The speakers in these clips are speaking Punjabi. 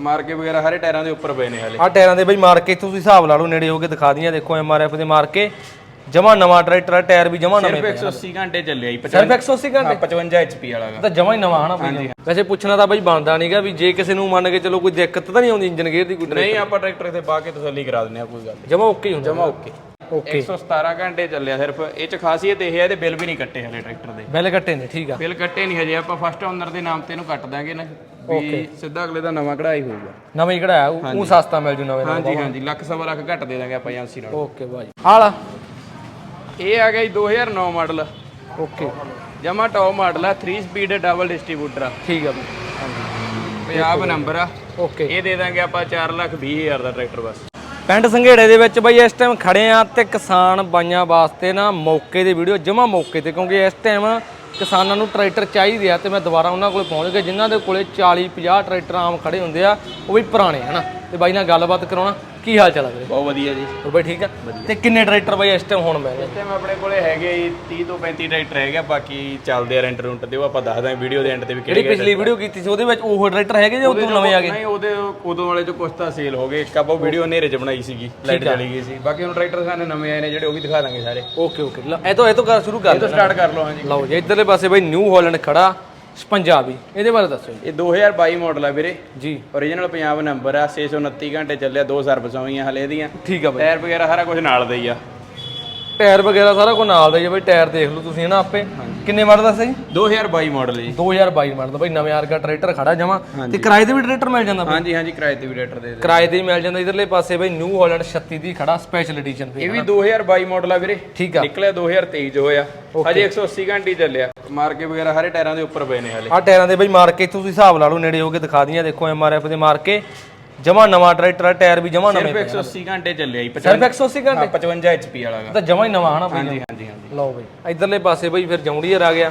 ਮਾਰਕੇ ਵਗੈਰਾ ਸਾਰੇ ਟਾਇਰਾਂ ਦੇ ਉੱਪਰ ਪਏ ਨੇ ਹਲੇ। ਆ ਟਾਇਰਾਂ ਦੇ ਬਈ ਮਾਰ ਕੇ ਤੁਸੀਂ ਹਿਸਾਬ ਲਾ ਲਓ ਨੇੜੇ ਹੋ ਕੇ ਦਿਖਾ ਦੀਆਂ। ਦੇਖੋ ਐਮਆਰਐਫ ਦੇ ਮਾਰ ਕੇ। ਜਮਾ ਨਵਾਂ ਟਰੈਕਟਰ ਆ ਟਾਇਰ ਵੀ ਜਮਾ ਨਵੇਂ ਸਿਰਫ 180 ਘੰਟੇ ਚੱਲਿਆ ਜੀ ਸਿਰਫ 180 ਘੰਟੇ? 55 HP ਵਾਲਾ ਤਾਂ ਜਮਾ ਹੀ ਨਵਾਂ ਹਨਾ ਬਈ। ਵੈਸੇ ਪੁੱਛਣਾ ਤਾਂ ਬਈ ਬਣਦਾ ਨਹੀਂਗਾ ਵੀ ਜੇ ਕਿਸੇ ਨੂੰ ਮੰਨ ਕੇ ਚਲੋ ਕੋਈ ਦਿੱਕਤ ਤਾਂ ਨਹੀਂ ਆਉਂਦੀ ਇੰਜਨ ਗੇਅਰ ਦੀ ਕੋਈ ਨਹੀਂ ਆਪਾਂ ਟਰੈਕਟਰ ਤੇ ਪਾ ਕੇ ਤਸੱਲੀ ਕਰਾ ਦਿੰਦੇ ਆ ਕੋਈ ਗੱਲ ਜਮਾ ਓਕੇ ਹੁੰਦਾ। ਜਮਾ ਓਕੇ। ਓਕੇ। 117 ਘੰਟੇ ਚੱਲਿਆ ਸਿਰਫ। ਇਹ ਚ ਖਾਸੀਅਤ ਇਹ ਹੈ ਇਹਦੇ ਬਿੱਲ ਵੀ ਨਹੀਂ ਕੱਟੇ ਹਲੇ ਟਰੈਕਟਰ ਦੇ। ਬਿੱਲ ਕੱਟੇ ਨੇ ਠੀਕ ਆ। ਬਿੱਲ ਕੱਟੇ ਨਹੀਂ ਹਜੇ। ਆਪਾਂ ਫਸਟ ਓਨਰ ਦੇ ਨਾਮ ਤੇ ਇਹਨੂੰ ਕੱਟ ਦਾਂਗੇ ਨਾ। ਵੀ ਸਿੱਧਾ ਅਗਲੇ ਦਾ ਨਵਾਂ ਕਢਾਈ ਹੋਊਗਾ। ਨਵਾਂ ਹੀ ਕਢਾਇਆ ਉਹ ਸਸਤਾ ਮਿਲ ਜੂ ਨਵੇਂ ਨਾਲ ਹਾਂਜੀ ਹਾਂਜੀ ਲੱਖ ਸਵਾ ਲੱਖ ਘੱਟ ਦੇ ਦਾਂਗੇ ਆਪਾਂ ਏਜੰਸੀ ਨਾਲ। Okay bye. ਹਾਲਾ ਇਹ ਆ ਗਿਆ ਜੀ 2009 ਮਾਡਲ। ਓਕੇ ਜਮਾ ਟੌਪ ਮਾਡਲ ਆ 3 ਸਪੀਡ ਡਬਲ ਡਿਸਟ੍ਰੀਬਿਊਟਰ ਆ। ਠੀਕ ਆ ਬਈ। ਪੰਜਾਬ ਨੰਬਰ ਆ। ਓਕੇ ਇਹ ਦੇ ਦਾਂਗੇ ਆਪਾਂ 4 ਲੱਖ 20 ਹਜ਼ਾਰ ਦਾ ਟਰੈਕਟਰ ਬਸ। ਪਿੰਡ ਸੰਘੇੜੇ ਦੇ ਵਿੱਚ ਬਈ ਇਸ ਟਾਈਮ ਖੜੇ ਆ ਤੇ ਕਿਸਾਨ ਬਾਈਆਂ ਵਾਸਤੇ ਨਾ ਮੌਕੇ ਦੀ ਵੀਡੀਓ ਜਮਾ ਮੌਕੇ ਤੇ ਕਿਉਂਕਿ ਇਸ ਟਾਈਮ ਕਿਸਾਨਾਂ ਨੂੰ ਟਰੈਕਟਰ ਚਾਹੀਦੇ ਆ ਤੇ ਮੈਂ ਦੁਬਾਰਾ ਉਹਨਾਂ ਕੋਲੇ ਪਹੁੰਚ ਗਿਆ, ਜਿਨ੍ਹਾਂ ਦੇ ਕੋਲੇ 40 50 ਟਰੈਕਟਰ ਆਮ ਖੜੇ ਹੁੰਦੇ ਆ, ਉਹ ਵੀ ਪੁਰਾਣੇ, ਹਨਾ? ਤੇ ਬਾਈ ਨਾਲ ਗੱਲਬਾਤ ਕਰਾਉਣਾ ਕੀ ਹਾਲ ਚਾਲ ਆ ਵੀਰੇ? ਬਹੁਤ ਵਧੀਆ ਜੀ। ਹੋਰ ਬਾਈ ਠੀਕ ਆ? ਤੇ ਕਿੰਨੇ ਟਰੈਕਟਰ ਬਾਈ ਇਸ ਟਾਈਮ ਹੁਣ ਮਿਲ ਇਸ ਟਾਈਮ ਆਪਣੇ ਕੋਲੇ ਹੈਗੇ ਜੀ 30 ਤੋਂ 35 ਟਰੈਕਟਰ ਹੈਗੇ ਬਾਕੀ ਚੱਲਦੇ ਆ ਰੈਂਟ ਰੂੰਟ ਦੇ ਉਹ ਆਪਾਂ ਦੱਸ ਦਾਂਗੇ ਵੀਡੀਓ ਦੇ ਐਂਡ ਤੇ ਵੀ ਜਿਹੜੀ ਕਿਹੜੇ ਪਿਛਲੀ ਵੀਡੀਓ ਕੀਤੀ ਸੀ ਉਹਦੇ ਵਿੱਚ ਉਹ ਟਰੈਕਟਰ ਹੈਗੇ ਜਾਂ ਉਦੋਂ ਨਵੇਂ ਆ ਗਏ? ਨਹੀਂ ਉਹਦੇ ਉਦੋਂ ਵਾਲੇ ਚ ਕੁਛ ਤਾਂ ਸੇਲ ਹੋ ਗਏ ਇੱਕ ਆਪਾਂ ਵੀਡੀਓ ਹਨੇਰੇ ਚ ਬਣਾਈ ਸੀਗੀ ਲਾਈਟ ਚਲੀ ਗਈ ਸੀ। ਬਾਕੀ ਹੁਣ ਟਰੈਕਟਰ ਸਾਨੂੰ ਨਵੇਂ ਆਏ ਨੇ ਜਿਹੜੇ ਉਹ ਵੀ ਦਿਖਾ ਦਾਂਗੇ ਸਾਰੇ। ਓਕੇ ਓਕੇ ਇਹ ਤੋਂ ਇਹ ਤੋਂ ਕਰ ਸ਼ੁਰੂ ਕਰ ਇਹ ਤੋਂ ਸਟਾਰਟ ਕਰ ਲਓ ਹਾਂਜੀ। ਲਓ ਜੀ ਇਧਰਲੇ ਪਾਸੇ ਬਾਈ ਨਿਊ ਹਾਲੈਂਡ ਖੜਾ। ਪੰਜਾਬੀ ਇਹਦੇ ਬਾਰੇ ਦੱਸੋ ਜੀ। ਇਹ 2022 ਮਾਡਲ ਆ ਵੀਰੇ। ਜੀ। ਓਰੀਜਨਲ ਪੰਜਾਬ ਨੰਬਰ ਆ 629 ਘੰਟੇ ਚੱਲਿਆ ਦੋ ਸਰਵਿਸਾਂ ਹੋਈਆਂ ਹਲੇ ਇਹਦੀਆਂ। ਠੀਕ ਆ ਬਾਈ। ਟਾਇਰ ਵਗੈਰਾ ਸਾਰਾ ਕੁਝ ਨਾਲ ਦਾ ਹੀ ਆ। ਟਾਇਰ ਵਗੈਰਾ ਸਾਰਾ ਕੁਝ ਨਾਲ ਦਾ ਹੀ ਆ ਬਾਈ ਟਾਇਰ ਦੇਖ ਲਓ ਤੁਸੀਂ ਹਨਾ ਆਪੇ। ਕਿੰਨੇ ਮਾਡਲ ਦੱਸਿਆ ਜੀ 2022 ਮਾਡਲ ਜੀ। 2022 ਮਾਡਲ ਦਾ ਬਾਈ ਨਵੇਂ ਆਰਗਾ ਟਰੈਕਟਰ ਖੜਾ ਜਮਾ। ਤੇ ਕਿਰਾਏ ਤੇ ਵੀ ਟਰੈਕਟਰ ਮਿਲ ਜਾਂਦਾ ਹਾਂਜੀ ਹਾਂਜੀ ਕਿਰਾਏ ਤੇ ਵੀ ਟਰੈਕਟਰ ਦੇ ਦੇ ਕਿਰਾਏ ਤੇ ਹੀ ਮਿਲ ਜਾਂਦਾ ਇਧਰਲੇ ਪਾਸੇ ਬਾਈ ਨਿਊ ਹਾਲੈਂਡ 36 ਦੀ ਖੜਾ ਸਪੈਸ਼ਲ ਐਡੀਸ਼ਨ ਇਹ ਵੀ 2022 ਮਾਡਲ ਆ ਵੀਰੇ। ਠੀਕ ਆ। ਨਿਕਲਿਆ 2023 ਚ ਹੋਇਆ। ਹਜੇ 180 ਘੰਟੇ ਚੱਲਿਆ। ਮਾਰਕੇ ਵਗੈਰਾ ਸਾਰੇ ਟਾਇਰਾਂ ਦੇ ਉੱਪਰ ਪਏ ਨੇ ਹਲੇ। ਆ ਟਾਇਰਾਂ ਦੇ ਬਾਈ ਮਾਰ ਕੇ ਤੁਸੀਂ ਹਿਸਾਬ ਲਾ ਲਓ ਨੇੜੇ ਹੋ ਕੇ ਦਿਖਾ ਦੀਆਂ ਦੇਖੋ ਐਮਆਰਐਫ ਦੇ ਮਾਰ ਕੇ ਜਮਾ ਨਵਾਂ ਟਰੈਕਟਰ ਆ ਟਾਇਰ ਵੀ ਜਮਾ ਨਵੇਂ ਸਿਰਫ 180 ਘੰਟੇ ਚੱਲਿਆ ਜੀ ਸਿਰਫ 180 ਘੰਟੇ? 55 HP ਵਾਲਾ ਗਾ। ਤਾਂ ਜਮਾ ਹੀ ਨਵਾਂ ਹਨਾ ਬਾਈ? ਹਾਂਜੀ ਹਾਂਜੀ। ਹਾਂਜੀ ਲਓ ਬਾਈ ਇਧਰਲੇ ਪਾਸੇ ਬਾਈ ਫਿਰ ਜੌਂਡੀਅਰ ਆ ਗਿਆ।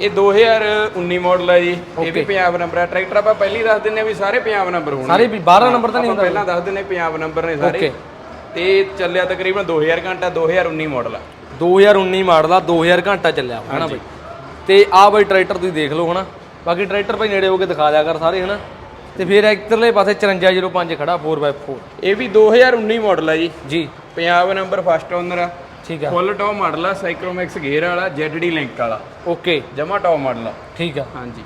ਇਹ 2019 ਮਾਡਲ ਹੈ ਜੀ ਇਹ ਵੀ ਪੰਜਾਬ ਨੰਬਰ ਹੈ ਟਰੈਕਟਰ ਆਪਾਂ ਪਹਿਲੀ ਦੱਸ ਦਿੰਨੇ ਆ ਵੀ ਸਾਰੇ ਪੰਜਾਬ ਨੰਬਰ ਹੋਣਗੇ। ਸਾਰੇ ਵੀ 12 ਨੰਬਰ ਤਾਂ ਨਹੀਂ ਆਪਾਂ ਪਹਿਲਾਂ ਦੱਸ ਦਿੰਨੇ ਪੰਜਾਬ ਨੰਬਰ ਨੇ ਸਾਰੇ। Okay. ਤੇ ਚੱਲਿਆ ਤਕਰੀਬਨ 2000 ਘੰਟਾ 2019 ਮਾਡਲ ਆ। 2019 ਮਾਡਲ ਆ 2000 ਘੰਟਾ ਚੱਲਿਆ ਹਨਾ ਬਾਈ। ਤੇ ਆ ਬਾਈ ਟਰੈਕਟਰ ਤੁਸੀਂ ਦੇਖ ਲਓ ਹਨਾ। ਬਾਕੀ ਟਰੈਕਟਰ ਭਾਈ ਨੇੜੇ ਹੋ ਕੇ ਦਿਖਾ ਦਿਆ ਕਰ ਸਾਰੇ ਹਨਾ। ਤੇ ਫਿਰ ਇੱਧਰਲੇ ਪਾਸੇ 5405 ਖੜਾ 4x4 ਇਹ ਵੀ 2019 ਮਾਡਲ ਹੈ ਜੀ। ਜੀ। ਪੰਜਾਬ ਨੰਬਰ ਫਸਟ ਓਨਰ ਆ। ਠੀਕ ਆ। ਫੁੱਲ ਟੌਪ ਮਾਡਲ ਆ ਸਾਈਕਲੋਮੈਕਸ ਗੇਅਰ ਵਾਲਾ ZD ਲਿੰਕ ਵਾਲਾ। ਓਕੇ। ਜਮਾ ਟੌਪ ਮਾਡਲ ਆ। ਠੀਕ ਆ। ਹਾਂਜੀ।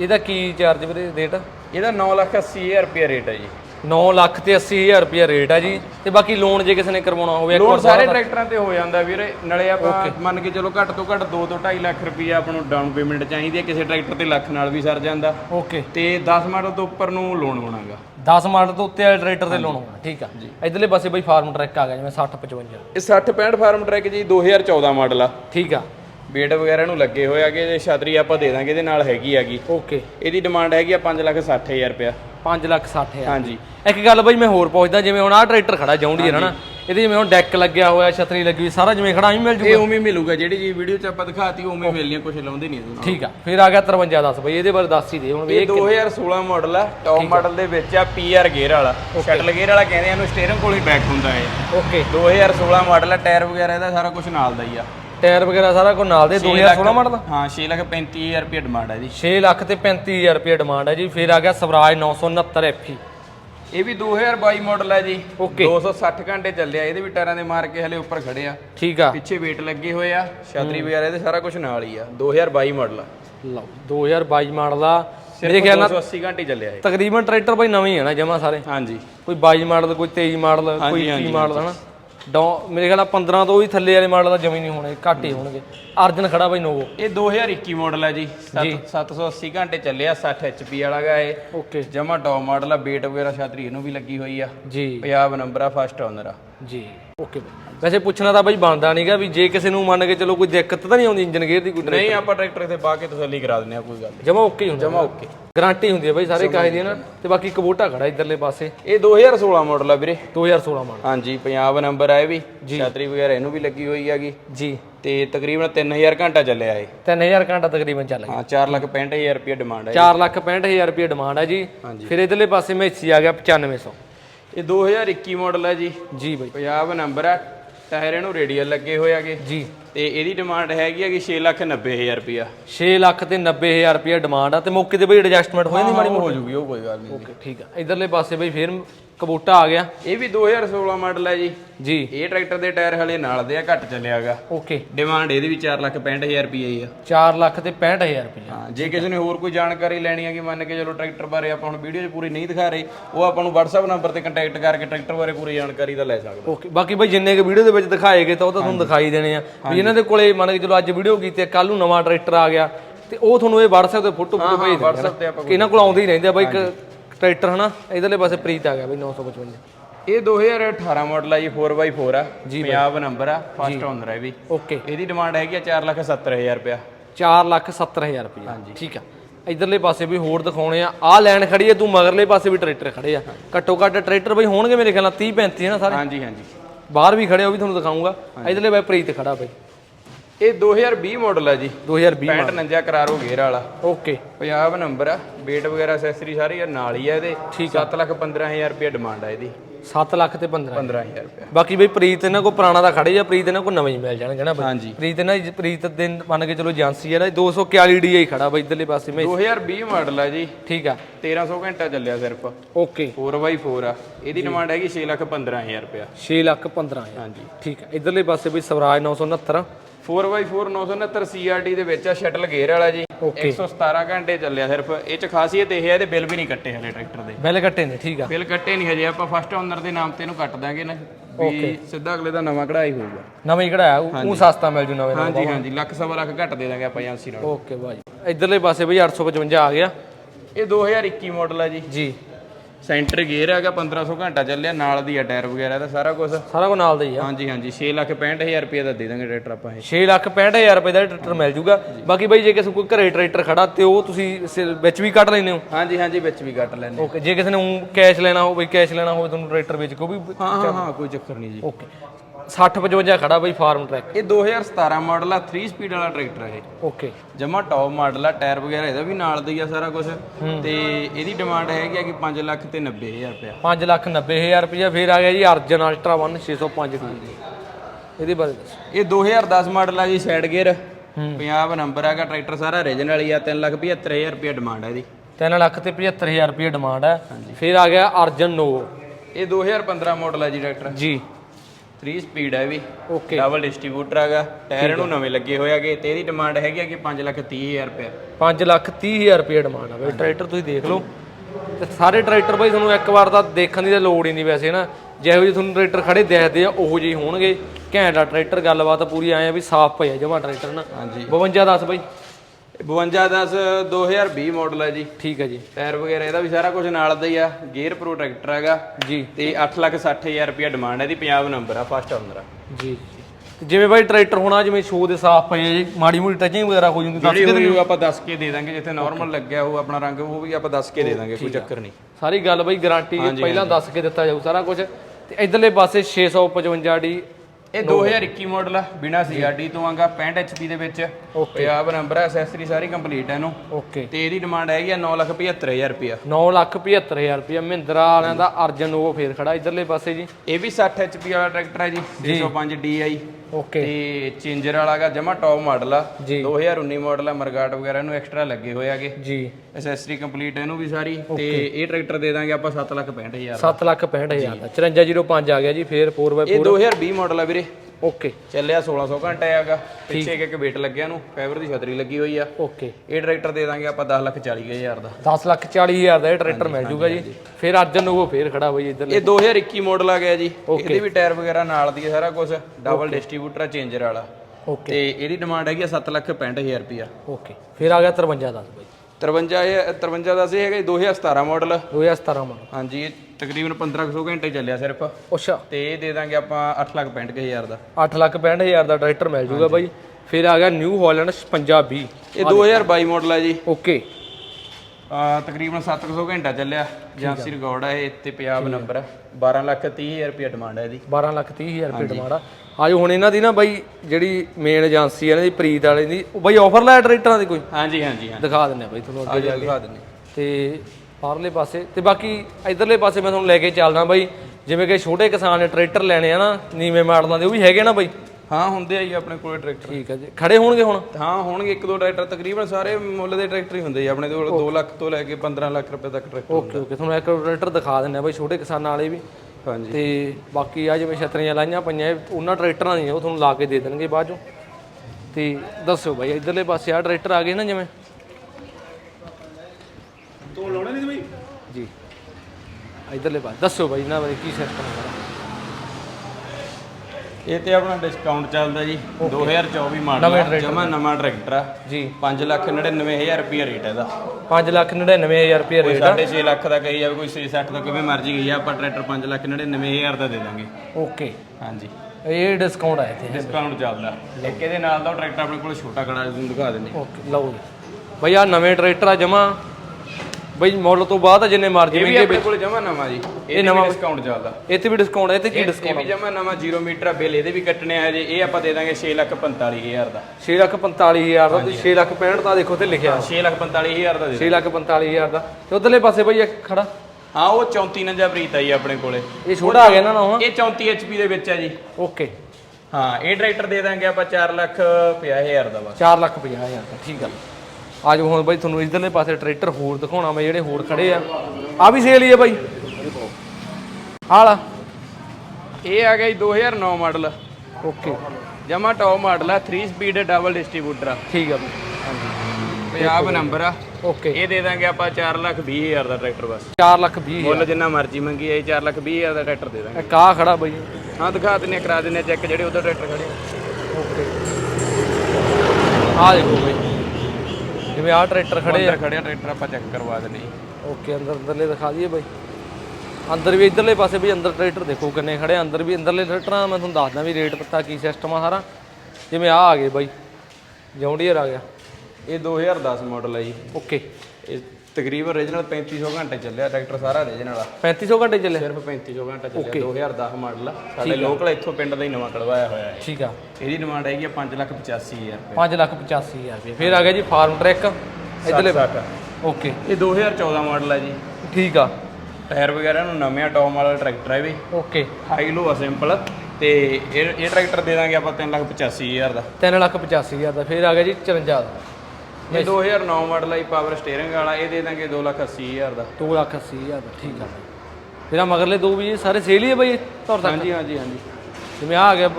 ਇਹਦਾ ਕੀ ਚਾਰਜ ਵੀਰੇ ਰੇਟ ਇਹਦਾ 980000 ਰੁਪਏ ਰੇਟ ਹੈ ਜੀ। 9 ਲੱਖ ਤੇ 80000 ਰੁਪਏ ਰੇਟ ਆ ਜੀ। ਤੇ ਬਾਕੀ ਲੋਨ ਜੇ ਕਿਸੇ ਨੇ ਕਰਵਾਉਣਾ ਹੋਵੇ ਇੱਕ ਲੋਨ ਵਾਰ ਸਾਰੇ ਟਰੈਕਟਰਾਂ ਤੇ ਹੋ ਜਾਂਦਾ ਵੀਰੇ। ਨਾਲੇ ਆਪਾਂ ਮੰਨ ਕੇ ਚਲੋ ਘੱਟ ਤੋਂ ਘੱਟ 2 ਤੋਂ 2.5 ਲੱਖ ਰੁਪਏ ਆਪਾਂ ਨੂੰ ਡਾਊਨ ਪੇਮੈਂਟ ਚਾਹੀਦੀ ਹੈ। ਕਿਸੇ ਟਰੈਕਟਰ ਤੇ ਲੱਖ ਨਾਲ ਵੀ ਸਰ ਜਾਂਦਾ। ਓਕੇ ਤੇ 10 ਮਾਡਲ ਤੋਂ ਉੱਪਰ ਨੂੰ ਲੋਨ ਹੋਣਾਗਾ। 10 ਮਾਡਲ ਤੋਂ ਉੱਤੇ ਵਾਲੇ ਟਰੈਕਟਰ ਤੇ ਲੋਨ ਹੋਣਾ ਠੀਕ ਆ। ਇਧਰਲੇ ਪਾਸੇ ਬਾਈ ਫਾਰਮ ਟਰੈਕ ਆ ਗਿਆ ਜਿਵੇਂ 60 55 ਇਹ 60 65 ਫਾਰਮ ਟਰੈਕ ਜੀ 2014 ਮਾਡਲ ਆ। ਠੀਕ ਆ। ਵੇਟ ਵਗੈਰਾ ਨੂੰ ਲੱਗੇ ਹੋਏ ਆਗੇ ਤੇ ਛਤਰੀ ਆਪਾਂ ਦੇ ਦਾਂਗੇ ਇਹਦੇ ਨਾਲ ਹੈਗੀ ਆਗੀ ਓਕੇ ਇਹਦੀ ਡਿਮਾਂਡ ਹੈਗੀ ਆ 5 ਲੱਖ 60 ਹਜ਼ਾਰ ਰੁਪਇਆ। 5 ਲੱਖ 60 ਹਜ਼ਾਰ। ਹਾਂਜੀ। ਇੱਕ ਗੱਲ ਬਾਈ ਮੈਂ ਹੋਰ ਪੁੱਛਦਾ ਜਿਵੇਂ ਹੁਣ ਆਹ ਟਰੈਕਟਰ ਖੜਾ ਜੌਂਡੀਅਰ ਹਨਾ ਇਹਦੇ ਜਿਵੇਂ ਹੁਣ ਡੈਕ ਲੱਗਿਆ ਹੋਇਆ ਛਤਰੀ ਲੱਗੀ ਹੋਈ ਸਾਰਾ ਜਿਵੇਂ ਖੜਾ ਹੀ ਮਿਲ ਇਹ ਜੂਗਾ ਉਵੇਂ ਹੀ ਮਿਲੂਗਾ ਜਿਹੜੀ ਜੀ ਵੀਡੀਓ ਚ ਆਪਾਂ ਦਿਖਾਤੀ ਉਵੇਂ ਮਿਲਣੀਆਂ ਕੁਝ ਲਾਉਂਦੇ ਨਹੀਂ ਇਹਦੇ ਠੀਕ ਆ ਫਿਰ ਆ ਗਿਆ 53 10 ਬਾਈ ਇਹਦੇ ਬਾਰੇ ਦੱਸ ਹੀ ਦੇ ਹੁਣ ਵੀ ਇਹ 2016 ਮਾਡਲ ਆ ਟੌਪ ਮਾਡਲ ਦੇ ਵਿੱਚ ਆ ਪੀਆਰ ਗੇਅਰ ਵਾਲਾ। ਸ਼ਟਲ ਗੇਅਰ ਵਾਲਾ ਕਹਿੰਦੇ ਆ ਇਹਨੂੰ ਸਟੀਅਰਿੰਗ ਕੋਲ ਹੀ ਬੈਕ ਹੁੰਦਾ ਹੈ ਓਕੇ। 2016 ਮਾਡਲ ਆ ਟਾਇਰ ਵਗੈਰਾ ਇਹਦਾ ਸਾਰਾ ਕੁਝ ਨਾਲ ਦਾ ਹੀ ਆ। ਟਾਇਰ ਵਗੈਰਾ ਸਾਰਾ ਕੁਝ ਨਾਲ ਦੇ 2016 ਮਾਡਲ? ਹਾਂ 6 ਲੱਖ 35000 ਰੁਪਏ ਡਿਮਾਂਡ ਹੈ ਜੀ। 6 ਲੱਖ ਤੇ 35000 ਰੁਪਏ ਡਿਮਾਂਡ ਹੈ ਜੀ। ਫਿਰ ਆ ਗਿਆ ਸਵਰਾਜ 969 ਐਫਈ ਇਹ ਵੀ 2022 ਮਾਡਲ ਹੈ ਜੀ। Okay. 260 ਘੰਟੇ ਚੱਲਿਆ ਇਹਦੇ ਵੀ ਟਾਇਰਾਂ ਦੇ ਮਾਰ ਕੇ ਹਲੇ ਉੱਪਰ ਖੜੇ ਆ। ਠੀਕ ਆ। ਪਿੱਛੇ ਵੇਟ ਲੱਗੇ ਹੋਏ ਆ ਛਤਰੀ ਵਗੈਰਾ ਇਹਦੇ ਸਾਰਾ ਕੁਝ ਨਾਲ ਹੀ ਆ। 2022 ਮਾਡਲ ਆ। ਲਓ 2022 ਮਾਡਲ ਦਾ ਮੇਰੇ ਖਿਆਲ ਨਾਲ 280 ਘੰਟੇ ਚੱਲਿਆ ਇਹ। ਤਕਰੀਬਨ ਟਰੈਕਟਰ ਬਾਈ ਨਵੇਂ ਹੀ ਆ ਨਾ ਜਮਾ ਸਾਰੇ। ਹਾਂਜੀ। ਕੋਈ 22 ਮਾਡਲ ਕੋਈ 23 ਮਾਡਲ ਕੋਈ 21 ਮਾਡਲ ਹਨਾ? ਡੌ ਮੇਰੇ ਖਿਆਲ ਨਾਲ 15 ਤੋਂ ਵੀ ਥੱਲੇ ਵਾਲੇ ਮਾਡਲ ਦਾ ਜਮੀ ਨਹੀਂ ਹੋਣੇ ਘੱਟ ਹੀ ਹੋਣਗੇ। ਅਰਜਨ ਖੜਾ ਬਾਈ ਨੋਵੋ। ਇਹ 2021 ਮਾਡਲ ਹੈ ਜੀ। 780 ਘੰਟੇ ਚੱਲਿਆ 60 HP ਵਾਲਾ ਗਾ ਇਹ। ਓਕੇ। ਜਮਾ ਟੌਪ ਮਾਡਲ ਆ ਬੇਟ ਵਗੈਰਾ ਛਤਰੀ ਇਹਨੂੰ ਵੀ ਲੱਗੀ ਹੋਈ ਆ। ਜੀ। ਪੰਜਾਬ ਨੰਬਰ ਆ ਫਸਟ ਓਨਰ ਆ। ਜੀ ਓਕੇ ਵੈਸੇ ਪੁੱਛਣਾ ਤਾਂ ਬਾਈ ਬਣਦਾ ਨਹੀਂਗਾ ਵੀ ਜੇ ਕਿਸੇ ਨੂੰ ਮੰਨ ਕੇ ਚਲੋ ਕੋਈ ਦਿੱਕਤ ਤਾਂ ਨਹੀਂ ਆਉਂਦੀ ਇੰਜਨ ਗੇਅਰ ਦੀ ਕੋਈ ਨਹੀਂ ਆਪਾਂ ਟਰੈਕਟਰ ਤੇ ਪਾ ਕੇ ਤਸੱਲੀ ਕਰਾ ਦਿੰਦੇ ਆ ਕੋਈ ਗੱਲ ਜਮਾ ਓਕੇ ਹੀ ਹੁੰਦਾ। ਜਮਾ ਓਕੇ ਗਾਰੰਟੀ ਹੁੰਦੀ ਹੈ ਬਾਈ ਸਾਰੇ ਕਾਹੇ ਦੀ ਨਾ ਤੇ ਬਾਕੀ ਕਬੋਟਾ ਖੜਾ ਇਧਰਲੇ ਪਾਸੇ। ਇਹ 2016 ਮਾਡਲ ਆ ਵੀਰੇ। 2016 ਮਾਡਲ ਹਾਂਜੀ ਪੰਜਾਬ ਨੰਬਰ ਆ ਇਹ ਵੀ। ਛਤਰੀ ਵਗੈਰਾ ਇਹਨੂੰ ਵੀ ਲੱਗੀ ਹੋਈ ਹੈਗੀ। ਜੀ। ਤੇ ਤਕਰੀਬਨ 3000 ਘੰਟਾ ਚੱਲਿਆ ਇਹ। 3000 ਘੰਟਾ ਤਕਰੀਬਨ ਚੱਲ ਗਿਆ। ਹਾਂ 465000 ਰੁਪਏ ਡਿਮਾਂਡ ਹੈ 4 ਲੱਖ 65000 ਰੁਪਏ ਡਿਮਾਂਡ ਹੈ ਜੀ। ਫਿਰ ਇਧਰਲੇ ਪਾਸੇ ਮੈਸੀ ਆ ਗਿਆ 9500 ਇਹ 2021 ਮਾਡਲ ਹੈ ਜੀ। ਜੀ ਬਾਈ। ਪੰਜਾਬ ਨੰਬਰ ਆ। ਟਾਇਰ ਇਹਨੂੰ ਰੇਡੀਅਲ ਲੱਗੇ ਹੋਏ ਹੈਗੇ ਜੀ। ਤੇ ਇਹਦੀ ਡਿਮਾਂਡ ਹੈਗੀ ਹੈਗੀ 690000 ਰੁਪਿਆ 6 ਲੱਖ ਤੇ 90000 ਰੁਪਏ ਡਿਮਾਂਡ ਆ ਤੇ ਮੌਕੇ ਤੇ ਬਈ ਐਡਜਸਟਮੈਂਟ ਹੋ ਜਾਂਦੀ ਮਾੜੀ ਹੋ ਜੂਗੀ ਉਹ ਕੋਈ ਗੱਲ ਨਹੀਂ। ਓਕੇ ਠੀਕ ਆ। ਇਧਰਲੇ ਪਾਸੇ ਬਈ ਫੇਰ ਕਬੂਟਾ ਆ ਗਿਆ। ਇਹ ਵੀ 2016 ਮਾਡਲ ਹੈ ਜੀ। ਜੀ। ਇਹ ਟਰੈਕਟਰ ਦੇ ਟਾਇਰ ਹਲੇ ਨਾਲ ਦੇ ਆ ਘੱਟ ਚੱਲਿਆਗਾ। ਓਕੇ। ਡਿਮਾਂਡ ਇਹਦੀ ਵੀ 465000 ਰੁਪਏ ਹੀ ਆ। 4 ਲੱਖ ਤੇ 65000 ਰੁਪਏ ਹਾਂ ਜੇ ਕਿਸੇ ਨੇ ਹੋਰ ਕੋਈ ਜਾਣਕਾਰੀ ਲੈਣੀ ਹੈ ਕਿ ਮੰਨ ਕੇ ਚਲੋ ਟਰੈਕਟਰ ਬਾਰੇ ਆਪਾਂ ਹੁਣ ਵੀਡੀਓ 'ਚ ਪੂਰੀ ਨਹੀਂ ਦਿਖਾ ਰਹੇ ਉਹ ਆਪਾਂ ਨੂੰ WhatsApp ਨੰਬਰ ਤੇ ਕੰਟੈਕਟ ਕਰਕੇ ਟਰੈਕਟਰ ਬਾਰੇ ਪੂਰੀ ਜਾਣਕਾਰੀ ਦਾ ਲੈ ਸਕਦੇ ਓਕੇ ਬਾਕੀ ਬਈ ਜਿੰਨੇ ਕੇ ਵੀਡੀਓ ਦੇ ਵਿੱਚ ਦਿਖਾਏ ਗਏ ਤਾਂ ਉਹ ਤਾਂ ਤੁਹਾਨੂੰ ਦਿਖਾਈ ਦੇਣੇ ਆ। ਵੀ ਇਹਨਾਂ ਦੇ ਕੋਲੇ ਮੰਨ ਕੇ ਚਲੋ ਅੱਜ ਵੀਡੀਓ ਕੀਤੀ ਕੱਲ ਨੂੰ ਨਵਾਂ ਟਰੈਕਟਰ ਆ ਗਿਆ ਤੇ ਉਹ ਤੁਹਾਨੂੰ ਇਹ WhatsApp ਤੇ ਫੋਟੋ ਫੋਟੋ ਭੇਜ ਕਿ ਇਹਨਾਂ ਕੋਲ ਆਉਂਦੇ ਹੀ ਰਹਿੰਦੇ ਆ ਬਾਈ ਇੱਕ ਟਰੈਕਟਰ ਹਨਾ ਇਧਰਲੇ ਪਾਸੇ ਪ੍ਰੀਤ ਆ ਗਿਆ ਬਈ 955 ਇਹ 2018 ਮਾਡਲ ਆ ਜੀ 4x4 ਆ ਪੰਜਾਬ ਨੰਬਰ ਆ ਫਸਟ ਓਨਰ ਹੈ ਵੀ। ਓਕੇ। ਇਹਦੀ ਡਿਮਾਂਡ ਹੈਗੀ ਆ 470000 ਰੁਪਿਆ 4 ਲੱਖ 70000 ਰੁਪਏ ਠੀਕ ਆ। ਇਧਰਲੇ ਪਾਸੇ ਵੀ ਹੋਰ ਦਿਖਾਉਣੇ ਆ। ਆ ਲੈਣ ਖੜੀ ਆ ਤੂੰ ਮਗਰਲੇ ਪਾਸੇ ਵੀ ਟਰੈਕਟਰ ਖੜੇ ਆ। ਘੱਟੋ ਘੱਟ ਟਰੈਕਟਰ ਬਈ ਹੋਣਗੇ ਮੇਰੇ ਖਿਆਲ ਨਾਲ 30 35 ਹੈ ਨਾ ਸਾਰੇ? ਹਾਂਜੀ ਹਾਂਜੀ। ਬਾਹਰ ਵੀ ਖੜੇ ਆ ਉਹ ਵੀ ਤੁਹਾਨੂੰ ਦਿਖਾਉਂਗਾ ਇਧਰਲੇ ਬਾਈ ਪ੍ਰੀਤ ਖੜਾ ਬਈ। ਇਹ 2020 ਮਾਡਲ ਆ ਜੀ। 2020 65 ਨੰਜਾ ਕਰਾਰੋ ਗੇਅਰ ਵਾਲਾ। ਓਕੇ ਪੰਜਾਬ ਨੰਬਰ ਆ। ਵੇਟ ਵਗੈਰਾ ਐਕਸੈਸਰੀ ਸਾਰੀ ਆ ਨਾਲ ਹੀ ਆ ਇਹਦੇ। ਠੀਕ 7 ਲੱਖ 15000 ਰੁਪਏ ਡਿਮਾਂਡ ਆ ਇਹਦੀ। 7 ਲੱਖ ਤੇ 15 15000 ਰੁਪਏ ਬਾਕੀ ਬਈ ਪ੍ਰੀਤ ਇਹਨਾਂ ਕੋ ਪੁਰਾਣਾ ਦਾ ਖੜੇ ਆ ਪ੍ਰੀਤ ਇਹਨਾਂ ਕੋ ਨਵੇਂ ਹੀ ਮਿਲ ਜਾਣਗੇ ਨਾ ਬਈ। ਪ੍ਰੀਤ ਇਹਨਾਂ ਪ੍ਰੀਤ ਦੇ ਮੰਨ ਕੇ ਚਲੋ ਏਜੰਸੀ ਹੈ ਨਾ 241 ਡੀਆਈ ਖੜਾ ਬਈ ਇਧਰਲੇ ਪਾਸੇ ਮੈਂ। 2020 ਮਾਡਲ ਆ ਜੀ। ਠੀਕ ਆ। 1300 ਘੰਟਾ ਚੱਲਿਆ ਸਿਰਫ। ਓਕੇ 4x4 ਆ। ਇਹਦੀ ਡਿਮਾਂਡ ਹੈਗੀ 6 ਲੱਖ 15000 ਰੁਪਏ 6 ਲੱਖ 15 ਹਜ਼ਾਰ। ਹਾਂਜੀ। ਠੀਕ ਆ। ਇਧਰਲੇ ਪਾਸੇ ਬਈ ਸਵਰਾਜ 969 4x4 969 CRT ਦੇ ਵਿੱਚ ਆ ਸ਼ਟਲ ਗੇਅਰ ਵਾਲਾ ਜੀ। Okay. 117 ਘੰਟੇ ਚੱਲਿਆ ਸਿਰਫ। ਇਹ ਚ ਖਾਸੀਅਤ ਇਹ ਹੈ ਇਹਦੇ ਬਿੱਲ ਵੀ ਨਹੀਂ ਕੱਟੇ ਹਲੇ ਟਰੈਕਟਰ ਦੇ। ਬਿੱਲ ਕੱਟੇ ਨੇ ਠੀਕ ਆ। ਬਿੱਲ ਕੱਟੇ ਨਹੀਂ ਹਜੇ ਆਪਾਂ ਫਸਟ ਓਨਰ ਦੇ ਨਾਮ ਤੇ ਇਹਨੂੰ ਕੱਟ ਦਾਂਗੇ ਨਾ ਵੀ ਸਿੱਧਾ ਅਗਲੇ ਦਾ ਨਵਾਂ ਕਢਾਈ ਹੋਊਗਾ। ਨਵੇਂ ਹੀ ਕਢਾਇਆ ਉਹ ਸਸਤਾ ਮਿਲ ਜੂ ਨਵੇਂ ਨਾਲ ਹਾਂਜੀ ਹਾਂਜੀ ਲੱਖ ਸਵਾ ਲੱਖ ਘੱਟ ਦੇ ਦਾਂਗੇ ਆਪਾਂ ਏਜੰਸੀ ਨਾਲ। ਓਕੇ ਭਾਈ ਇਧਰਲੇ ਪਾਸੇ ਬਈ 855 ਆ ਗਿਆ। ਇਹ 2021 ਮਾਡਲ ਆ ਜੀ। ਜੀ। ਸੈਂਟਰ ਗੇਅਰ ਹੈਗਾ 1500 ਘੰਟਾ ਚੱਲਿਆ ਨਾਲ ਦੀ ਆ ਟਾਇਰ ਵਗੈਰਾ ਦਾ ਸਾਰਾ ਕੁਝ ਸਾਰਾ ਕੁਝ ਨਾਲ ਦਾ ਹੀ ਆ। ਹਾਂਜੀ ਹਾਂਜੀ 6 ਲੱਖ 65000 ਰੁਪਏ ਦਾ ਦੇ ਦਾਂਗੇ ਟਰੈਕਟਰ ਆਪਾਂ ਇਹ। 6 ਲੱਖ 65000 ਰੁਪਏ ਦਾ ਟਰੈਕਟਰ ਮਿਲ ਜੂਗਾ। ਬਾਕੀ ਬਈ ਜੇ ਕਿਸੇ ਕੋਈ ਘਰੇ ਟਰੈਕਟਰ ਖੜਾ ਤੇ ਉਹ ਤੁਸੀਂ ਵਿੱਚ ਵੀ ਕੱਢ ਲੈਂਦੇ ਹੋ? ਹਾਂਜੀ ਹਾਂਜੀ ਵਿੱਚ ਵੀ ਕੱਟ ਲੈਣੇ ਓਕੇ ਜੇ ਕਿਸੇ ਨੇ ਕੈਸ਼ ਲੈਣਾ ਹੋਵੇ ਕੈਸ਼ ਲੈਣਾ ਹੋਵੇ ਤੁਹਾਨੂੰ ਟਰੈਕਟਰ ਵੇਚ ਕੇ ਉਹ ਵੀ ਹਾਂ ਹਾਂ ਕੋਈ ਚੱਕਰ ਨਹੀਂ ਜੀ। ਓਕੇ 60 55 ਖੜਾ ਬਈ ਫਾਰਮ ਟਰੈਕ। ਇਹ 2017 ਮਾਡਲ ਆ 3 ਸਪੀਡ ਵਾਲਾ ਟਰੈਕਟਰ ਹੈ ਓਕੇ। ਜਮਾ ਟੌਪ ਮਾਡਲ ਆ ਟਾਇਰ ਵਗੈਰਾ ਇਹਦਾ ਵੀ ਨਾਲ ਦਾ ਹੀ ਆ ਸਾਰਾ ਕੁਝ ਤੇ ਇਹਦੀ ਡਿਮਾਂਡ ਹੈਗੀ ਆ ਕਿ 5 ਲੱਖ ਤੇ 90000 ਰੁਪਇਆ। 5 ਲੱਖ 90000 ਰੁਪਏ ਫਿਰ ਆ ਗਿਆ ਜੀ ਅਰਜਨ ਅਲਟਰਾ 1 605 ਦੀ। ਇਹਦੇ ਬਾਰੇ ਦੱਸੋ। ਇਹ 2010 ਮਾਡਲ ਆ ਜੀ ਸਾਈਡ ਗੇਅਰ ਪੰਜਾਬ ਨੰਬਰ ਹੈਗਾ ਟਰੈਕਟਰ ਸਾਰਾ ਰੀਜਨਲ ਹੀ ਆ 3 ਲੱਖ 75000 ਰੁਪਇਆ ਡਿਮਾਂਡ ਹੈ ਇਹਦੀ। 3 ਲੱਖ ਤੇ 75000 ਰੁਪਏ ਡਿਮਾਂਡ ਹੈ ਫਿਰ ਆ ਗਿਆ ਅਰਜਨ ਨੋ। ਇਹ 2015 ਮਾਡਲ ਆ ਜੀ ਟਰੈਕਟਰ। ਜੀ। 3 ਸਪੀਡ ਹੈ ਵੀ। ਓਕੇ ਡਬਲ ਡਿਸਟ੍ਰੀਬਿਊਟਰ ਹੈਗਾ। ਟਾਇਰ ਨੂੰ ਨਵੇਂ ਲੱਗੇ ਹੋਏ ਹੈਗੇ। ਤੇ ਇਹਦੀ ਡਿਮਾਂਡ ਹੈਗੀ ਆ ਕਿ 5 ਲੱਖ 30000 ਰੁਪਇਆ। 5 ਲੱਖ 30000 ਰੁਪਏ ਡਿਮਾਂਡ ਆ ਬਈ। ਟਰੈਕਟਰ ਤੁਸੀਂ ਦੇਖ ਲਓ। ਤੇ ਸਾਰੇ ਟਰੈਕਟਰ ਬਈ ਤੁਹਾਨੂੰ ਇੱਕ ਵਾਰ ਤਾਂ ਦੇਖਣ ਦੀ ਤਾਂ ਲੋੜ ਹੀ ਨਹੀਂ ਵੈਸੇ ਨਾ। ਜਿਹੋ ਜਿਹੇ ਤੁਹਾਨੂੰ ਟਰੈਕਟਰ ਖੜੇ ਦਿਖਦੇ ਆ ਉਹੋ ਜਿਹੇ ਹੀ ਹੋਣਗੇ। ਘੈਂਟ ਆ ਟਰੈਕਟਰ ਗੱਲਬਾਤ ਪੂਰੀ ਆਏ ਆ ਵੀ ਸਾਫ਼ ਪਿਆ ਜਮਾ ਟਰੈਕਟਰ ਨਾ। ਹਾਂਜੀ। 52 ਦੱਸ ਬਈ। 5210 2020 ਮਾਡਲ ਹੈ ਜੀ। ਠੀਕ ਹੈ ਜੀ। ਟਾਇਰ ਵਗੈਰਾ ਇਹਦਾ ਵੀ ਸਾਰਾ ਕੁਝ ਨਾਲ ਦਾ ਹੀ ਆ। ਗੇਅਰ ਪ੍ਰੋ ਟਰੈਕਟਰ ਹੈਗਾ। ਜੀ। ਤੇ 8 ਲੱਖ 60000 ਰੁਪਇਆ ਡਿਮਾਂਡ ਹੈ ਇਹਦੀ ਪੰਜਾਬ ਨੰਬਰ ਆ ਫਸਟ ਓਨਰ ਆ। ਜੀ। ਜਿਵੇਂ ਬਾਈ ਟਰੈਕਟਰ ਹੋਣਾ ਜਿਵੇਂ ਸ਼ੋਅ ਦੇ ਸਾਫ਼ ਪਏ ਜੀ ਮਾੜੀ ਮੋਟੀ ਟਚਿੰਗ ਵਗੈਰਾ ਹੋ ਜਾਂਦੀ ਦੱਸ ਹੋਈ ਉਹ ਆਪਾਂ ਦੱਸ ਕੇ ਦੇ ਦਾਂਗੇ ਜਿੱਥੇ ਨਾਰਮਲ ਲੱਗਿਆ ਉਹ ਆਪਣਾ ਰੰਗ ਉਹ ਵੀ ਆਪਾਂ ਦੱਸ ਕੇ ਦੇ ਦਾਂਗੇ ਕੋਈ ਚੱਕਰ ਨਹੀਂ। ਸਾਰੀ ਗੱਲ ਬਈ ਗਾਰੰਟੀ ਪਹਿਲਾਂ ਦੱਸ ਕੇ ਦਿੱਤਾ ਜਾਊ ਸਾਰਾ ਕੁਝ ਤੇ ਇਧਰਲੇ ਪਾਸੇ 655 ਡੀ ਇਹ 2021 ਮਾਡਲ ਆ ਬਿਨਾ ਸੀਆਰਡੀ ਤੋਂ ਆਂਗਾ 65 HP ਦੇ ਵਿੱਚ। ਪੰਜਾਬ ਨੰਬਰ ਆ ਐਕਸੈਸਰੀ ਸਾਰੀ ਕੰਪਲੀਟ ਹੈ ਇਹਨੂੰ। ਓਕੇ। ਤੇ ਇਹਦੀ ਡਿਮਾਂਡ ਹੈਗੀ ਆ 975000 ਰੁਪਇਆ। 9 ਲੱਖ 75000 ਰੁਪਏ ਮਹਿੰਦਰਾ ਵਾਲਿਆਂ ਦਾ ਅਰਜਨ ਉਹ ਫੇਰ ਖੜਾ ਇਧਰਲੇ ਪਾਸੇ ਜੀ। ਇਹ ਵੀ 60 HP ਵਾਲਾ ਟਰੈਕਟਰ ਹੈ ਜੀ 605 DI ਓਕੇ। ਤੇ ਚੇਂਜਰ ਵਾਲਾ ਗਾ ਜਮਾ ਟੌਪ ਮਾਡਲ ਆ। ਜੀ। 2019 ਮਾਡਲ ਆ ਮਰਗਾਟ ਵਗੈਰਾ ਨੂੰ ਐਕਸਟਰਾ ਲੱਗੇ ਹੋਏ ਆਗੇ। ਜੀ। ਐਕਸੈਸਰੀ ਕੰਪਲੀਟ ਇਹਨੂੰ ਵੀ ਸਾਰੀ। ਤੇ ਇਹ ਟਰੈਕਟਰ ਦੇ ਦਾਂਗੇ ਆਪਾਂ 7 ਲੱਖ 65000 7 ਲੱਖ 65000 ਦਾ। 5405 ਆ ਗਿਆ ਜੀ ਫੇਰ 4x4 ਇਹ 2020 ਮਾਡਲ ਆ ਵੀਰੇ। ਓਕੇ ਚੱਲਿਆ 1600 ਘੰਟਾ ਹੈਗਾ। ਪਿੱਛੇ ਇੱਕ ਇੱਕ ਵੇਟ ਲੱਗਿਆ ਨੂੰ। ਫਾਈਬਰ ਦੀ ਛਤਰੀ ਲੱਗੀ ਹੋਈ ਆ। ਓਕੇ ਇਹ ਟਰੈਕਟਰ ਦੇ ਦਾਂਗੇ ਆਪਾਂ 10 ਲੱਖ 40000 ਦਾ। 10 ਲੱਖ 40000 ਦਾ ਇਹ ਟਰੈਕਟਰ ਮਿਲ ਜੂਗਾ ਜੀ। ਫਿਰ ਅਰਜਨ ਉਹ ਫੇਰ ਖੜਾ ਹੋਈ ਇਧਰਲੇ ਇਹ 2021 ਮਾਡਲ ਆ ਗਿਆ ਜੀ। ਇਹਦੇ ਵੀ ਟਾਇਰ ਵਗੈਰਾ ਨਾਲ ਦੀ ਸਾਰਾ ਕੁਝ ਡਬਲ ਡਿਸਟ੍ਰੀਬਿਊਟਰ ਆ ਚੇਂਜਰ ਵਾਲਾ। ਓਕੇ ਤੇ ਇਹਦੀ ਡਿਮਾਂਡ ਹੈਗੀ ਆ 7 ਲੱਖ 65000 ਰੁਪਿਆ ਓਕੇ ਫਿਰ ਆ ਗਿਆ 53 ਦਾ ਬਾਈ। 53 ਇਹ 53 ਦਾ ਸੀ ਹੈਗਾ ਜੀ 2017 ਮਾਡਲ 2017 ਮਾਡਲ ਹਾਂਜੀ ਇਹ ਤਕਰੀਬਨ 1500 ਘੰਟੇ ਚੱਲਿਆ ਸਿਰਫ। ਅੱਛਾ। ਤੇ ਇਹ ਦੇ ਦਾਂਗੇ ਆਪਾਂ 8 ਲੱਖ 65000 ਦਾ। 8 ਲੱਖ 65000 ਦਾ ਟਰੈਕਟਰ ਮਿਲ ਜੂਗਾ ਬਾਈ। ਫਿਰ ਆ ਗਿਆ ਨਿਊ ਹਾਲੈਂਡ 5620 ਇਹ 2022 ਮਾਡਲ ਹੈ ਜੀ। ਓਕੇ। ਆ ਤਕਰੀਬਨ 700 ਘੰਟਾ ਚੱਲਿਆ। ਏਜੰਸੀ ਰਿਕਾਰਡ ਹੈ ਇਹ ਤੇ ਪੰਜਾਬ ਨੰਬਰ ਹੈ 12 ਲੱਖ 30000 ਰੁਪਏ ਡਿਮਾਂਡ ਹੈ ਇਹਦੀ। 12 ਲੱਖ 30000 ਰੁਪਏ ਡਿਮਾਂਡ ਆ। ਆਜੋ ਹੁਣ ਇਹਨਾਂ ਦੀ ਨਾ ਬਾਈ ਜਿਹੜੀ ਮੇਨ ਏਜੰਸੀ ਹੈ ਇਹਨਾਂ ਦੀ ਪ੍ਰੀਤ ਵਾਲੇ ਦੀ। ਉਹ ਬਾਈ ਆਫਰ ਲਾਇਆ ਟਰੈਕਟਰਾਂ ਦੀ ਕੋਈ? ਹਾਂਜੀ ਹਾਂਜੀ ਦਿਖਾ ਦਿੰਨੇ ਬਾਈ ਤੁਹਾਨੂੰ ਆ ਜਾ ਦਿਖਾ ਦਿੰਦੇ ਤੇ ਬਾਹਰਲੇ ਪਾਸੇ ਤੇ ਬਾਕੀ ਇਧਰਲੇ ਪਾਸੇ ਮੈਂ ਤੁਹਾਨੂੰ ਲੈ ਕੇ ਚੱਲਦਾ ਬਾਈ ਜਿਵੇਂ ਕਿ ਛੋਟੇ ਕਿਸਾਨ ਨੇ ਟਰੈਕਟਰ ਲੈਣੇ ਆ ਨਾ ਨੀਵੇਂ ਮਾਡਲਾਂ ਦੇ ਉਹ ਵੀ ਹੈਗੇ ਨਾ ਬਾਈ? ਹਾਂ ਹੁੰਦੇ ਆ ਜੀ ਆਪਣੇ ਕੋਲੇ ਟਰੈਕਟਰ। ਠੀਕ ਹੈ ਜੀ। ਖੜੇ ਹੋਣਗੇ ਹੁਣ? ਹਾਂ ਹੋਣਗੇ ਇੱਕ ਦੋ ਟਰੈਕਟਰ ਤਕਰੀਬਨ ਸਾਰੇ ਮੁੱਲ ਦੇ ਟਰੈਕਟਰ ਹੀ ਹੁੰਦੇ ਜੀ ਆਪਣੇ ਕੋਲ 2 ਲੱਖ ਤੋਂ ਲੈ ਕੇ 15 ਲੱਖ ਰੁਪਏ ਤੱਕ ਟਰੈਕਟਰ ਓਕੇ ਓਕੇ। ਤੁਹਾਨੂੰ ਇੱਕ ਟਰੈਕਟਰ ਦਿਖਾ ਦਿੰਦੇ ਆ ਬਾਈ ਛੋਟੇ ਕਿਸਾਨਾਂ ਵਾਲੇ ਵੀ। ਹਾਂਜੀ। ਤੇ ਬਾਕੀ ਆ ਜਿਵੇਂ ਛਤਰੀਆਂ ਲਾਈਆਂ ਪਈਆਂ ਇਹ ਉਹਨਾਂ ਟਰੈਕਟਰਾਂ ਦੀਆਂ ਉਹ ਤੁਹਾਨੂੰ ਲਾ ਕੇ ਦੇ ਦੇਣਗੇ ਬਾਅਦ ਚੋਂ। ਤੇ ਦੱਸੋ ਬਾਈ ਇਧਰਲੇ ਪਾਸੇ ਆ ਟਰੈਕਟਰ ਆ ਗਏ ਨਾ ਜਿਵੇਂ? ਤੂੰ ਲਾਉਣਾ ਜੀ। ਇਧਰਲੇ ਪਾਸੇ ਦੱਸੋ ਬਾਈ ਇਹਨਾਂ ਬਾਰੇ ਕੀ ਸਿਸਟਮ ਹੈ ਇਹ ਤੇ ਆਪਣਾ ਡਿਸਕਾਊਂਟ ਚੱਲਦਾ ਜੀ 2024 ਨਵੇਂ ਮਾਡਲ tractor ਜਮਾ ਨਵਾਂ ਟਰੈਕਟਰ ਆ। ਜੀ। 5 ਲੱਖ 99000 ਰੁਪਏ ਰੇਟ ਇਹਦਾ। 5 ਲੱਖ 99000 ਰੁਪਏ ਕੋਈ ਰੇਟ ਆ। 6.5 ਲੱਖ ਦਾ ਕਹੀ ਜਾਵੇ ਕੋਈ 6.60 ਦਾ ਕਿਵੇਂ ਮਰਜ਼ੀ ਗਈ ਆ ਆਪਾਂ ਟਰੈਕਟਰ 5 ਲੱਖ 99000 ਦਾ ਦੇ ਦਾਂਗੇ। ਓਕੇ ਹਾਂਜੀ। ਇਹ ਡਿਸਕਾਊਂਟ ਆ ਇੱਥੇ। ਡਿਸਕਾਊਂਟ ਚੱਲਦਾ। ਇੱਕ ਇਹਦੇ ਨਾਲ ਦਾ ਟਰੈਕਟਰ ਆਪਣੇ ਕੋਲ ਛੋਟਾ ਖੜਾ ਤੁਹਾਨੂੰ ਦਿਖਾ ਦਿੰਦੇ। ਓਕੇ ਲਓ ਜੀ। ਬਈ ਆ ਨਵੇਂ ਟਰੈਕਟਰ ਆ ਜਮਾ। ਬਈ ਮਾਡਲ ਤੋਂ ਬਾਅਦ ਆ ਜਿੰਨੇ ਮਰਜ਼ੀ ਇਹ ਵੀ ਮਹਿੰਗੇ ਆਪਣੇ ਕੋਲ ਜਮਾ ਨਵਾਂ ਜੀ। ਇਹ ਨਵਾਂ ਡਿਸਕਾਊਂਟ ਚੱਲਦਾ ਇੱਥੇ ਵੀ ਡਿਸਕਾਊਂਟ ਹੈ ਇੱਥੇ ਕੀ ਇਹ ਡਿਸਕਾਊਂਟ ਵੀ ਜਮਾ ਨਵਾਂ 0 ਮੀਟਰ ਆ ਬਿੱਲ ਇਹਦੇ ਵੀ ਕੱਟਣੇ ਆ ਜੇ ਇਹ ਆਪਾਂ ਦੇ ਦਾਂਗੇ 6 ਲੱਖ 45000 ਦਾ। 6 ਲੱਖ 45000 ਦਾ ਤੇ 6 ਲੱਖ 65 ਦਾ ਦੇਖੋ ਤੇ ਲਿਖਿਆ। 6 ਲੱਖ 45000 ਦਾ ਦੇ 6 ਲੱਖ 45000 ਦਾ। ਤੇ ਉਧਰਲੇ ਪਾਸੇ ਬਈ ਇੱਕ ਖੜਾ। ਹਾਂ ਉਹ 34 ਨੰਜਾ ਪ੍ਰੀਤ ਆ ਜੀ ਆਪਣੇ ਕੋਲੇ। ਇਹ ਛੋਟਾ ਆ ਗਿਆ ਨਾ ਨਾ ਹੁਣ ਇਹ 34 HP ਦੇ ਵਿੱਚ ਆ ਜੀ। ਓਕੇ। ਹਾਂ ਇਹ ਟਰੈਕਟਰ ਦੇ ਦਾਂਗੇ ਆਪਾਂ 4 ਲੱਖ 50000 ਦਾ ਬਸ। 4 ਲੱਖ 50000 ਦਾ ਠੀਕ ਆ। ਅੱਜ ਹੁਣ ਬਾਈ ਤੁਹਾਨੂੰ ਇਧਰਲੇ ਪਾਸੇ ਟਰੈਕਟਰ ਹੋਰ ਦਿਖਾਉਣਾ ਮੈਂ ਜਿਹੜੇ ਹੋਰ ਖੜੇ ਆ। ਆ ਵੀ ਸੇਲ ਹੀ ਆ ਬਾਈ। ਆਲਾ ਇਹ ਆ ਗਿਆ ਜੀ 2009 ਮਾਡਲ। ਓਕੇ। ਜਮਾ ਟੌਪ ਮਾਡਲ ਆ 3 ਸਪੀਡ ਡਬਲ ਡਿਸਟ੍ਰੀਬਿਊਟਰ ਆ। ਠੀਕ ਆ। ਬਾਈ ਪੰਜਾਬ ਨੰਬਰ ਆ। ਓਕੇ। ਇਹ ਦੇ ਦਾਂਗੇ ਆਪਾਂ 4 ਲੱਖ 20000 ਦਾ ਟਰੈਕਟਰ ਬਸ। 4 ਲੱਖ 20 ਮੁੱਲ ਜਿੰਨਾ ਮਰਜ਼ੀ ਮੰਗੀ ਇਹ 4 ਲੱਖ 20000 ਦਾ ਟਰੈਕਟਰ ਦੇ ਦਾਂਗੇ। ਆ ਖੜਾ ਬਾਈ। ਹਾਂ ਦਿਖਾ ਦਿੰਨੇ ਕਰਾ ਦਿੰਨੇ ਚੈੱਕ ਜਿਹੜੇ ਉਧਰ ਟਰੈਕਟਰ ਖੜੇ ਆ। ਓਕੇ। ਆ ਦੇਖੋ ਬਾਈ। ਜਿਵੇਂ ਆ ਟਰੈਕਟਰ ਖੜੇ ਆ। ਖੜਿਆ ਟਰੈਕਟਰ ਆਪਾਂ ਚੈੱਕ ਕਰਵਾ ਦਿੰਨੇ ਜੀ। ਓਕੇ ਅੰਦਰ ਅੰਦਰਲੇ ਦਿਖਾ ਦਈਏ ਬਾਈ। ਅੰਦਰ ਵੀ ਇਧਰਲੇ ਪਾਸੇ ਵੀ ਅੰਦਰ ਟਰੈਕਟਰ ਦੇਖੋ ਕਿੰਨੇ ਖੜੇ ਅੰਦਰ ਵੀ ਅੰਦਰਲੇ ਟਰੈਕਟਰਾਂ ਦਾ ਮੈਂ ਤੁਹਾਨੂੰ ਦੱਸਦਾ ਵੀ ਰੇਟ ਪਤਾ ਕੀ ਸਿਸਟਮ ਆ ਸਾਰਾ। ਜਿਵੇਂ ਆ ਆ ਗਏ ਬਾਈ। ਜੌਂਡੀਅਰ ਆ ਗਿਆ। ਇਹ 2010 ਮਾਡਲ ਹੈ ਜੀ। ਓਕੇ। ਇਹ ਤਕਰੀਬਨ ਓਰੀਜਨਲ 3500 ਘੰਟੇ ਚੱਲਿਆ ਟਰੈਕਟਰ ਸਾਰਾ ਓਰੀਜਨਲ ਆ। 3500 ਘੰਟੇ ਚੱਲੇ ਸਿਰਫ 3500 ਘੰਟਾ ਚੱਲਿਆ 2010 ਮਾਡਲ ਆ। ਸਾਡੇ ਲੋਕਲ ਇੱਥੋਂ ਪਿੰਡ ਦਾ ਹੀ ਨਵਾਂ ਕਢਵਾਇਆ ਹੋਇਆ ਹੈ ਠੀਕ ਆ। ਇਹਦੀ ਡਿਮਾਂਡ ਹੈਗੀ ਆ 585000 ਰੁਪਏ। 5 ਲੱਖ 85000 ਰੁਪਏ। ਫਿਰ ਆ ਗਿਆ ਜੀ ਫਾਰਮ ਟਰੈਕ ਇਧਰਲੇ ਓਕੇ ਇਹ 2014 ਮਾਡਲ ਹੈ ਜੀ। ਠੀਕ ਆ। ਟਾਇਰ ਵਗੈਰਾ ਨੂੰ ਨਵੇਂ ਟੌਪ ਵਾਲਾ ਟਰੈਕਟਰ ਹੈ ਵੀ। ਓਕੇ ਹਾਈ ਲੋ ਆ ਸਿੰਪਲ ਤੇ ਇਹ ਇਹ ਟਰੈਕਟਰ ਦੇ ਦਾਂਗੇ ਆਪਾਂ 385000 ਦਾ। 3 ਲੱਖ 85000 ਦਾ। ਫਿਰ ਆ ਗਿਆ ਜੀ 54 ਦਾ। ਇਹ 2009 ਮਾਡਲ ਹੈ ਪਾਵਰ ਸਟੀਅਰਿੰਗ ਵਾਲਾ ਇਹ ਦੇ ਦਾਂਗੇ 280000 ਦਾ। 2 ਲੱਖ 80000 ਦਾ ਠੀਕ ਆ। ਫਿਰ ਆ ਮਗਰਲੇ ਦੋ ਵੀ ਇਹ ਸਾਰੇ ਸੇਲ ਹੀ ਆ ਬਾਈ ਤੌਰ ਤੱਕ ਹਾਂਜੀ ਹਾਂਜੀ ਹਾਂਜੀ। ਜਿਵੇਂ ਆ ਆ ਗਿਆ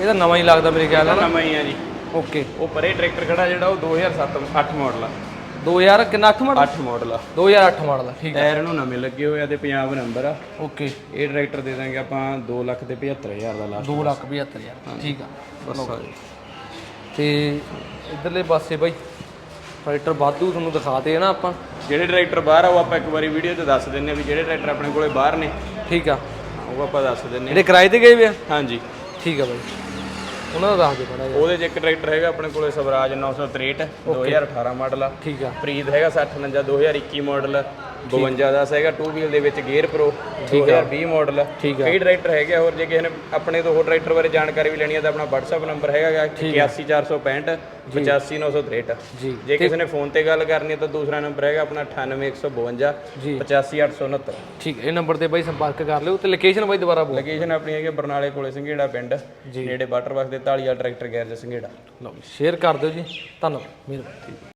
ਇਹ ਤਾਂ ਨਵਾਂ ਹੀ ਲੱਗਦਾ ਮੇਰੇ ਖਿਆਲ ਨਾਲ। ਨਵਾਂ ਹੀ ਆ ਜੀ। ਓਕੇ। ਉਹ ਪਰੇ ਟਰੈਕਟਰ ਖੜਾ ਜਿਹੜਾ ਉਹ 2007 8 ਮਾਡਲ ਆ। 2000 ਕਿੰਨਾ 8 ਮਾਡਲ 8 ਮਾਡਲ ਆ। 2008 ਮਾਡਲ ਆ ਠੀਕ ਆ। ਟਾਇਰ ਨੂੰ ਨਵੇਂ ਲੱਗੇ ਹੋਏ ਆ ਤੇ ਪੰਜਾਬ ਨੰਬਰ ਆ। ਓਕੇ। ਇਹ ਟਰੈਕਟਰ ਦੇ ਦਾਂਗੇ ਆਪਾਂ 2 ਲੱਖ ਤੇ 75000 ਦਾ ਲਾਸਟ 2 ਲੱਖ 72000 ਠੀਕ ਆ। ਬਸ ਤੇ ਇਧਰਲੇ ਪਾਸੇ ਬਾਈ ਟਰੈਕਟਰ ਵਾਧੂ ਤੁਹਾਨੂੰ ਦਿਖਾਤੇ ਨਾ ਆਪਾਂ। ਜਿਹੜੇ ਟਰੈਕਟਰ ਬਾਹਰ ਆ ਉਹ ਆਪਾਂ ਇੱਕ ਵਾਰੀ ਵੀਡੀਓ 'ਚ ਦੱਸ ਦਿੰਨੇ ਆ ਵੀ ਜਿਹੜੇ ਟਰੈਕਟਰ ਆਪਣੇ ਕੋਲੇ ਬਾਹਰ ਨੇ। ਠੀਕ ਆ। ਉਹ ਆਪਾਂ ਦੱਸ ਦਿੰਨੇ ਆ। ਜਿਹੜੇ ਕਿਰਾਏ ਤੇ ਗਏ ਵੇ ਆ? ਹਾਂਜੀ। ਠੀਕ ਆ ਬਾਈ। ਉਹਨਾਂ ਦਾ ਦੱਸ ਦਿਓ ਬੜਾ ਉਹਦੇ 'ਚ ਇੱਕ ਟਰੈਕਟਰ ਹੈਗਾ ਆਪਣੇ ਕੋਲੇ ਸਵਰਾਜ 963 2018 ਮਾਡਲ। ਆ ਠੀਕ ਆ। ਪ੍ਰੀਤ ਹੈਗਾ 6049 2021 ਮਾਡਲ। 52 ਦਾ ਹੈਗਾ 2 ਵੀਲ ਦੇ ਵਿੱਚ ਗੇਅਰ ਪ੍ਰੋ 2020 ਮਾਡਲ ਠੀਕ ਕਈ ਟਰੈਕਟਰ ਹੈਗੇ ਆ ਹੋਰ ਜੇ ਕਿਸੇ ਨੇ ਆਪਣੇ ਤੋਂ ਹੋਰ ਟਰੈਕਟਰ ਬਾਰੇ ਜਾਣਕਾਰੀ ਵੀ ਲੈਣੀ ਹੈ ਤਾਂ ਆਪਣਾ WhatsApp ਨੰਬਰ ਹੈਗਾ ਗਾ 81465 85963 ਜੀ। ਜੇ। ਕਿਸੇ ਨੇ ਫੋਨ ਤੇ ਗੱਲ ਕਰਨੀ ਹੈ ਤਾਂ ਦੂਸਰਾ ਨੰਬਰ ਹੈਗਾ ਆਪਣਾ 98152 ਜੀ। 85869 ਠੀਕ ਇਹ ਨੰਬਰ ਤੇ ਬਾਈ ਸੰਪਰਕ ਕਰ ਲਿਓ ਤੇ ਲੋਕੇਸ਼ਨ ਬਾਈ ਦੁਬਾਰਾ ਬੋਲ। ਲੋਕੇਸ਼ਨ ਆਪਣੀ ਹੈਗੀ ਬਰਨਾਲੇ ਕੋਲੇ ਸੰਘੇੜਾ ਪਿੰਡ ਨੇੜੇ ਵਾਟਰ ਵਰਕ ਦੇ ਢਾਲੀਆ ਟਰੈਕਟਰ ਗੈਰਜ ਸੰਘੇੜਾ। ਲਓ ਸ਼ੇਅਰ ਕਰ ਦਿਓ ਜੀ ਧੰਨਵਾਦ ਮਿਹਰਬਾਨੀ।